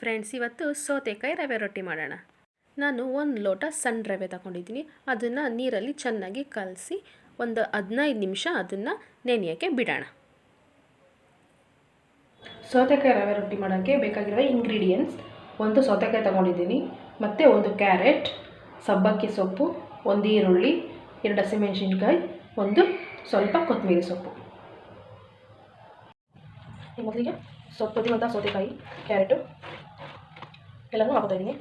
Friends, ಇವತ್ತು ಸೌತೆಕಾಯಿ ರವೆ ರೊಟ್ಟಿ ಮಾಡೋಣ. ನಾನು ಒಂದು ಲೋಟ ಸಣ್ಣ ರವೆ ತಗೊಂಡಿದ್ದೀನಿ. ಅದನ್ನು ನೀರಲ್ಲಿ ಚೆನ್ನಾಗಿ ಕಲಸಿ ಒಂದು ಹದಿನೈದು ನಿಮಿಷ ಅದನ್ನು ನೆನೆಯೋಕ್ಕೆ ಬಿಡೋಣ. ಸೌತೆಕಾಯಿ ರವೆ ರೊಟ್ಟಿ ಮಾಡೋಕ್ಕೆ ಬೇಕಾಗಿರುವ ಇಂಗ್ರೀಡಿಯೆಂಟ್ಸ್ ಒಂದು ಸೌತೆಕಾಯಿ ತಗೊಂಡಿದ್ದೀನಿ. ಮತ್ತು ಒಂದು ಕ್ಯಾರೆಟ್ ಸಬ್ಬಕ್ಕಿ ಸೊಪ್ಪು, ಒಂದು ಈರುಳ್ಳಿ, ಎರಡು ಹಸಿಮೆಣಸಿನ್ಕಾಯಿ, ಒಂದು ಸ್ವಲ್ಪ ಕೊತ್ತಂಬರಿ ಸೊಪ್ಪು. ಮೊದಲಿಗೆ ಸೊಪ್ಪು ಮತ್ತು ಸೌತೆಕಾಯಿ ಕ್ಯಾರೆಟು ಎಲ್ಲನೂ ಹಾಕೋತಾ ಇದ್ದೀನಿ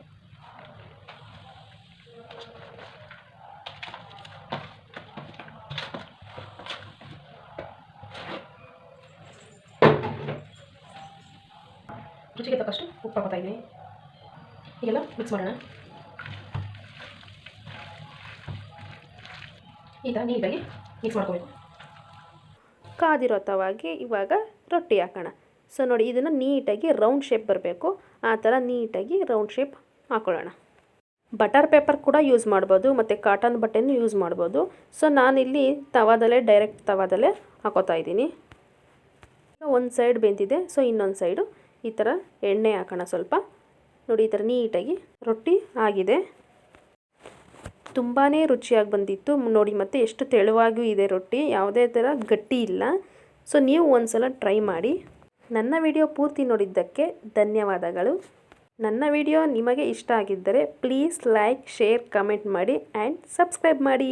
ರುಚಿಗೆ ತಕ್ಕಷ್ಟು ಉಪ್ಪು ಹಾಕೋತಾ ಇದ್ದೀನಿ. ಈಗೆಲ್ಲ ಮಿಕ್ಸ್ ಮಾಡೋಣ. ಈಗ ನೀಟಾಗಿ ಮಿಕ್ಸ್ ಮಾಡ್ಕೋಬೇಕು. ಕಾದಿರೋ ಇವಾಗ ರೊಟ್ಟಿ ಹಾಕೋಣ. ಸೊ ನೋಡಿ, ಇದನ್ನು ನೀಟಾಗಿ ರೌಂಡ್ ಶೇಪ್ ಬರಬೇಕು. ಆ ಥರ ನೀಟಾಗಿ ರೌಂಡ್ ಶೇಪ್ ಹಾಕೊಳ್ಳೋಣ. ಬಟರ್ ಪೇಪರ್ ಕೂಡ ಯೂಸ್ ಮಾಡ್ಬೋದು, ಮತ್ತು ಕಾಟನ್ ಬಟ್ಟೆನೂ ಯೂಸ್ ಮಾಡ್ಬೋದು. ಸೊ ನಾನಿಲ್ಲಿ ತವಾದಲ್ಲೇ ಡೈರೆಕ್ಟ್ ತವಾದಲ್ಲೇ ಹಾಕೋತಾ ಇದ್ದೀನಿ. ಒಂದು ಸೈಡ್ ಬೆಂದಿದೆ ಸೊ ಇನ್ನೊಂದು ಸೈಡು ಈ ಥರ ಎಣ್ಣೆ ಹಾಕೋಣ ಸ್ವಲ್ಪ. ನೋಡಿ, ಈ ಥರ ನೀಟಾಗಿ ರೊಟ್ಟಿ ಆಗಿದೆ. ತುಂಬಾ ರುಚಿಯಾಗಿ ಬಂದಿತ್ತು. ನೋಡಿ, ಮತ್ತು ಎಷ್ಟು ತೆಳುವಾಗಿಯೂ ಇದೆ ರೊಟ್ಟಿ, ಯಾವುದೇ ಥರ ಗಟ್ಟಿ ಇಲ್ಲ. ಸೊ ನೀವು ಒಂದು ಸಲ ಟ್ರೈ ಮಾಡಿ. ನನ್ನ ವಿಡಿಯೋ ಪೂರ್ತಿ ನೋಡಿದ್ದಕ್ಕೆ ಧನ್ಯವಾದಗಳು. ನನ್ನ ವಿಡಿಯೋ ನಿಮಗೆ ಇಷ್ಟ ಆಗಿದ್ದರೆ ಪ್ಲೀಸ್ ಲೈಕ್, ಶೇರ್, ಕಮೆಂಟ್ ಮಾಡಿ, ಆ್ಯಂಡ್ ಸಬ್ಸ್ಕ್ರೈಬ್ ಮಾಡಿ.